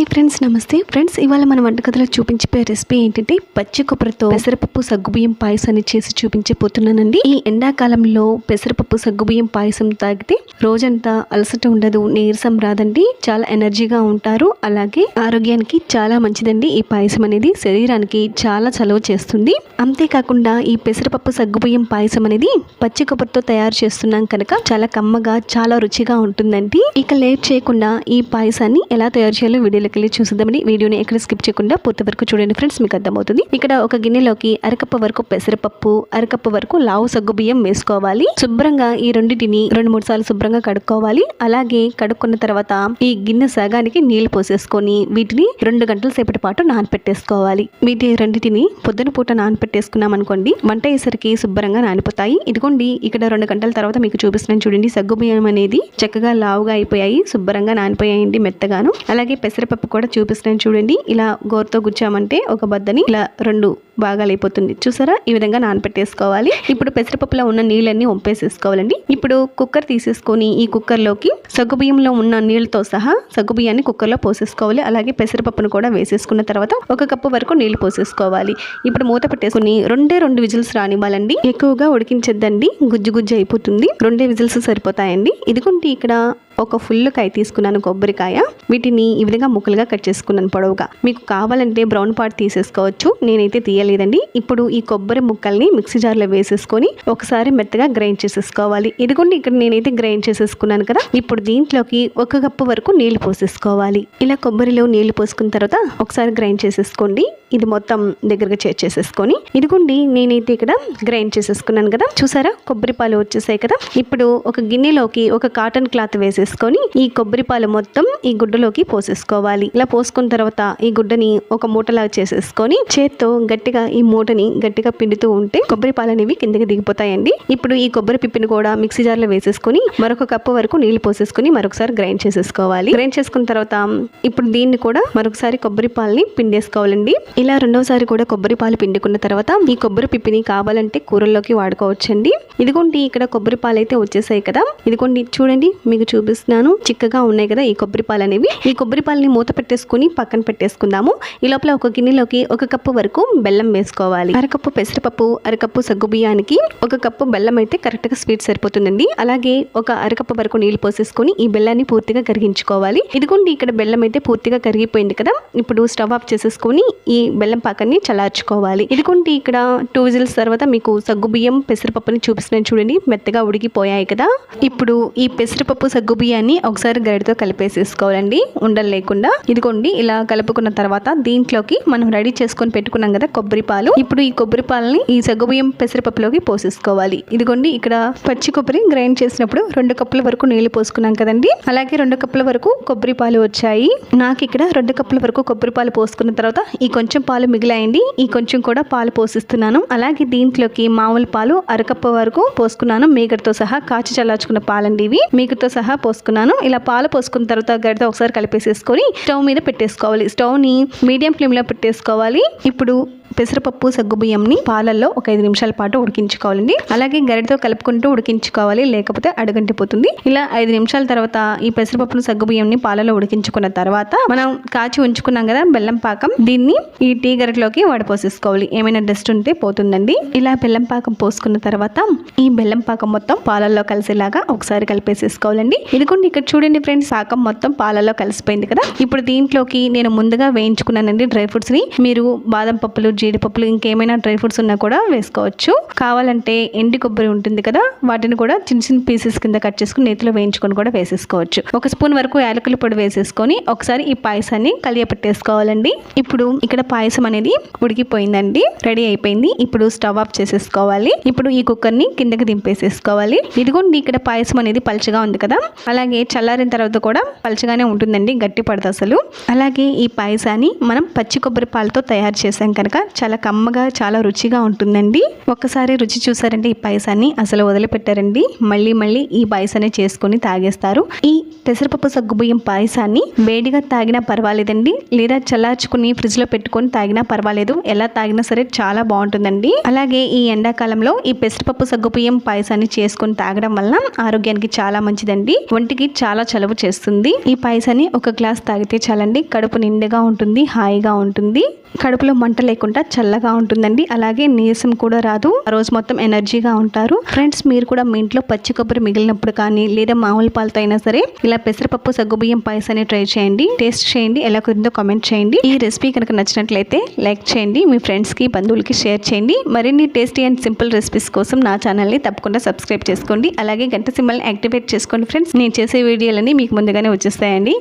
Hi friends నమస్తే. Friends ఇవాళ మన వంటకథలో చూపించిపోయే రెసిపీ ఏంటంటే పచ్చి కొబ్బరితో పెసరపప్పు సగ్గుబియ్యం పాయసాన్ని చేసి చూపించబోతున్నానండి. ఈ ఎండాకాలంలో పెసరపప్పు సగ్గుబియ్యం పాయసం తాగితే రోజంతా అలసట ఉండదు నీరసం రాదండి చాలా ఎనర్జీగా ఉంటారు. అలాగే ఆరోగ్యానికి చాలా మంచిదండి. ఈ పాయసం అనేది శరీరానికి చాలా చలవ చేస్తుంది. అంతేకాకుండా ఈ పెసరపప్పు సగ్గుబియ్యం పాయసం అనేది పచ్చి కొబ్బరితో తయారు చేస్తున్నాం కనుక చాలా కమ్మగా చాలా రుచిగా ఉంటుందండి. ఇక లేట్ చేయకుండా ఈ పాయసాన్ని ఎలా తయారు చేయాలో వీడియోలోకి వెళ్ళి చూసిద్దామని వీడియోని ఎక్కడ స్కిప్ చేయకుండా పూర్తి వరకు చూడండి ఫ్రెండ్స్ మీకు అర్థమవుతుంది. ఇక్కడ ఒక గిన్నెలోకి అరకప్ప వరకు పెసరపప్పు అరకప్ప వరకు లావు సగ్గు బియ్యం వేసుకోవాలి. శుభ్రంగా ఈ రెండింటిని రెండు మూడు సార్లు శుభ్రంగా కడుక్కోవాలి. అలాగే కడుక్కున్న తర్వాత ఈ గిన్నె సగానికి నీళ్ళు పోసేసుకొని వీటిని రెండు గంటల సేపటి పాటు నానపెట్టేసుకోవాలి. వీటి రెండింటిని పొద్దున పూట నానపెట్టేసుకున్నాం అనుకోండి వంట అయ్యేసరికి శుభ్రంగా నానిపోతాయి. ఇదిగోండి ఇక్కడ రెండు గంటల తర్వాత మీకు చూపిస్తున్నాను చూడండి సగ్గు బియ్యం అనేది చక్కగా లావుగా అయిపోయాయి శుభ్రంగా నానిపోయాయండి మెత్తగాను. అలాగే పెసరపప్పు కూడా చూపిస్తాను చూడండి. ఇలా గోరుతో గుచ్చామంటే ఒక బద్దని ఇలా రెండు బాగా అయిపోతుంది చూసారా? ఈ విధంగా నానపెట్టేసుకోవాలి. ఇప్పుడు పెసరపప్పులో ఉన్న నీళ్ళన్నీ వంపేసేసుకోవాలండి ఇప్పుడు కుక్కర్ తీసేసుకొని ఈ కుక్కర్లోకి సగ్గుబియ్యంలో ఉన్న నీళ్ళతో సహా సగ్గుబియ్యాన్ని కుక్కర్లో పోసేసుకోవాలి. అలాగే పెసరపప్పును కూడా వేసేసుకున్న తర్వాత ఒక కప్పు వరకు నీళ్ళు పోసేసుకోవాలి. ఇప్పుడు మూత పెట్టేసుకుని రెండే రెండు విజిల్స్ రానివ్వాలండి. ఎక్కువగా ఉడికించద్దండి. గుజ్జు గుజ్జు అయిపోతుంది. రెండే విజిల్స్ సరిపోతాయండి. ఇదిగుంటే ఇక్కడ ఒక ఫుల్ కాయ తీసుకున్నాను కొబ్బరికాయ. వీటిని ఈ విధంగా ముక్కలుగా కట్ చేసుకున్నాను పొడవుగా. మీకు కావాలంటే బ్రౌన్ పార్ట్ తీసేసుకోవచ్చు. నేనైతే లేదండి ఇప్పుడు ఈ కొబ్బరి ముక్కల్ని మిక్సీ జార్లో వేసేసుకొని ఒకసారి మెత్తగా గ్రైండ్ చేసేసుకోవాలి. ఇదిగోండి ఇక్కడ నేనైతే గ్రైండ్ చేసేసుకున్నాను కదా. ఇప్పుడు దీంట్లోకి ఒక కప్పు వరకు నీళ్ళు పోసేసుకోవాలి. ఇలా కొబ్బరిలో నీళ్ళు పోసుకున్న తర్వాత ఒకసారి గ్రైండ్ చేసేసుకోండి. ఇది మొత్తం దగ్గరగా చేసేసుకొని ఇదిగోండి నేనైతే ఇక్కడ గ్రైండ్ చేసేసుకున్నాను కదా. చూసారా? కొబ్బరి పాలు వచ్చేసాయి కదా. ఇప్పుడు ఒక గిన్నెలోకి ఒక కాటన్ క్లాత్ వేసేసుకొని ఈ కొబ్బరి పాలు మొత్తం ఈ గుడ్డలోకి పోసేసుకోవాలి. ఇలా పోసుకున్న తర్వాత ఈ గుడ్డని ఒక మూటలాగా చేసేసుకొని చేత్తో గట్టిగా ఈ మూటని గట్టిగా పిండుతూ ఉంటే కొబ్బరి పాలు అనేవి కిందకి దిగిపోతాయండి. ఇప్పుడు ఈ కొబ్బరి పిప్పిని కూడా మిక్సీ జార్లో వేసేసుకొని మరొక కప్పు వరకు నీళ్ళు పోసేసుకొని మరొకసారి గ్రైండ్ చేసేసుకోవాలి. గ్రైండ్ చేసుకున్న తర్వాత ఇప్పుడు దీన్ని కూడా మరొకసారి కొబ్బరి పాలని పిండేసుకోవాలండి. ఇలా రెండోసారి కూడా కొబ్బరి పాలు పిండుకున్న తర్వాత ఈ కొబ్బరి పిప్పిని కావాలంటే కూరల్లోకి వాడుకోవచ్చండి. ఇదిగోండి ఇక్కడ కొబ్బరి పాలు అయితే వచ్చేసాయి కదా. ఇదిగోండి చూడండి మీకు చూపిస్తున్నాను. చిక్కగా ఉన్నాయి కదా ఈ కొబ్బరి పాలు అనేవి ఈ కొబ్బరి పాలని మూత పెట్టేసుకుని పక్కన పెట్టేసుకుందాము. ఈ లోపల ఒక గిన్నెలోకి ఒక కప్పు వరకు బెల్లం బెల్లం వేసుకోవాలి. అరకప్పు పెసరపప్పు అరకప్పు సగ్గు బియ్యానికి ఒక కప్పు బెల్లం అయితే కరెక్ట్గా స్వీట్ సరిపోతుందండి. అలాగే ఒక అరకప్పు వరకు నీళ్ళు పోసేసుకొని ఈ బెల్లాన్ని పూర్తిగా కరిగించుకోవాలి. ఇదిగోండి ఇక్కడ బెల్లం అయితే పూర్తిగా కరిగిపోయింది కదా? ఇప్పుడు స్టవ్ ఆఫ్ చేసేసుకొని ఈ బెల్లం పాకాన్ని చల్లార్చుకోవాలి. ఇదిగోండి ఇక్కడ టూ విజిల్స్ తర్వాత మీకు సగ్గు బియ్యం పెసరపప్పుని చూపిస్తున్నాను చూడండి. మెత్తగా ఉడికిపోయాయి కదా? ఇప్పుడు ఈ పెసరపప్పు సగ్గు బియ్యాన్ని ఒకసారి గరిటతో కలిపేసేసుకోవాలండి. ఉండలు లేకుండా. ఇదిగోండి ఇలా కలుపుకున్న తర్వాత దీంట్లోకి మనం రెడీ చేసుకొని పెట్టుకున్నాం కదా కొబ్బరి పాలు ఇప్పుడు ఈ కొబ్బరి పాలని ఈ సగ్గుబియ్యం పెసరపప్పులోకి పోసేసుకోవాలి. ఇదిగోండి ఇక్కడ పచ్చి కొబ్బరి గ్రైండ్ చేసినప్పుడు రెండు కప్పుల వరకు నీళ్ళు పోసుకున్నాం కదండి. అలాగే రెండు కప్పుల వరకు కొబ్బరి పాలు వచ్చాయి. నాకు ఇక్కడ రెండు కప్పుల వరకు కొబ్బరి పాలు పోసుకున్న తర్వాత ఈ కొంచెం పాలు మిగిలాయండి. ఈ కొంచెం కూడా పాలు పోసిస్తున్నాను. అలాగే దీంట్లోకి మామూలు పాలు అరకప్పు వరకు పోసుకున్నాను. మీగడతో సహా కాచి చల్లార్చుకున్న పాలండి ఇవి. మీగడతో సహా పోసుకున్నాను. ఇలా పాలు పోసుకున్న తర్వాత గడితో ఒకసారి కలిపేసేసుకొని స్టవ్ మీద పెట్టేసుకోవాలి. స్టవ్ని మీడియం ఫ్లేమ్లో పెట్టేసుకోవాలి. ఇప్పుడు పెసరపప్పు సగ్గుబియ్యంని పాలల్లో ఒక ఐదు నిమిషాల పాటు ఉడికించుకోవాలండి. అలాగే గరిటతో కలుపుకుంటూ ఉడికించుకోవాలి లేకపోతే అడగంటిపోతుంది. ఇలా ఐదు నిమిషాల తర్వాత ఈ పెసరపప్పును సగ్గుబియ్యంని పాలలో ఉడికించుకున్న తర్వాత మనం కాచి ఉంచుకున్నాం కదా బెల్లం పాకం. దీన్ని ఈ టీ గరిటలోకి వడపోసేసుకోవాలి. ఏమైనా డస్ట్ ఉంటే పోతుందండి. ఇలా బెల్లం పాకం పోసుకున్న తర్వాత ఈ బెల్లం పాకం మొత్తం పాలల్లో కలిసేలాగా ఒకసారి కలిపేసేసుకోవాలండి. ఇదిగోండి ఇక్కడ చూడండి ఫ్రెండ్స్ పాకం మొత్తం పాలలో కలిసిపోయింది కదా. ఇప్పుడు దీంట్లోకి నేను ముందుగా వేయించుకున్నానండి డ్రై ఫ్రూట్స్ని మీరు బాదం పప్పులు జీడిపప్పులు ఇంకేమైనా డ్రై ఫ్రూట్స్ ఉన్నా కూడా వేసుకోవచ్చు. కావాలంటే ఎండి కొబ్బరి ఉంటుంది కదా వాటిని కూడా చిన్న చిన్న పీసెస్ కింద కట్ చేసుకుని నేతిలో వేయించుకొని కూడా వేసేసుకోవచ్చు. ఒక స్పూన్ వరకు యాలకుల పొడి వేసేసుకొని ఒకసారి ఈ పాయసాన్ని కలియపెట్టేసుకోవాలండి. ఇప్పుడు ఇక్కడ పాయసం అనేది ఉడికిపోయిందండి. రెడీ అయిపోయింది. ఇప్పుడు స్టవ్ ఆఫ్ చేసేసుకోవాలి. ఇప్పుడు ఈ కుక్కర్ని కిందకి దింపేసేసుకోవాలి. ఇదిగోండి ఇక్కడ పాయసం అనేది పలుచగా ఉంది కదా. అలాగే చల్లారిన తర్వాత కూడా పలుచగానే ఉంటుందండి గట్టి పడదు అసలు. అలాగే ఈ పాయసాన్ని మనం పచ్చి కొబ్బరి పాలతో తయారు చేసాం కనుక చాలా కమ్మగా చాలా రుచిగా ఉంటుందండి. ఒక్కసారి రుచి చూసారంటే ఈ పాయసాన్ని అసలు వదిలిపెట్టారండి. మళ్ళీ మళ్ళీ ఈ పాయసాన్ని చేసుకొని తాగేస్తారు. ఈ పెసరపప్పు సగ్గుబియ్యం పాయసాన్ని వేడిగా తాగినా పర్వాలేదండి. లేదా చల్లార్చుకుని ఫ్రిడ్జ్లో పెట్టుకొని తాగినా పర్వాలేదు. ఎలా తాగినా సరే చాలా బాగుంటుందండి. అలాగే ఈ ఎండాకాలంలో ఈ పెసరపప్పు సగ్గుబియ్యం పాయసాన్ని చేసుకొని తాగడం వల్ల ఆరోగ్యానికి చాలా మంచిదండి. ఒంటికి చాలా చలువ చేస్తుంది. ఈ పాయసాన్ని ఒక గ్లాస్ తాగితే చాలండి. కడుపు నిండుగా ఉంటుంది హాయిగా ఉంటుంది. కడుపులో మంట లేకుండా చల్లగా ఉంటుందండి. అలాగే నీరసం కూడా రాదు. ఆ రోజు మొత్తం ఎనర్జీగా ఉంటారు. ఫ్రెండ్స్ మీరు కూడా మీ ఇంట్లో పచ్చి కొబ్బరి మిగిలినప్పుడు కానీ లేదా మామూలు పాలతో అయినా సరే ఇలా పెసరపప్పు సగ్గుబియ్యం పాయసాన్ని ట్రై చేయండి. టేస్ట్ చేయండి. ఎలా కుదిరిందో కామెంట్ చేయండి. ఈ రెసిపీ కనుక నచ్చినట్లయితే లైక్ చేయండి. మీ ఫ్రెండ్స్కి బంధువులకి షేర్ చేయండి. మరిన్ని టేస్టీ అండ్ సింపుల్ రెసిపీస్ కోసం నా ఛానల్ని తప్పకుండా సబ్స్క్రైబ్ చేసుకోండి. అలాగే గంట సింబల్ని యాక్టివేట్ చేసుకోండి ఫ్రెండ్స్. నేను చేసే వీడియోలన్నీ మీకు ముందుగానే వచ్చేస్తాయండి.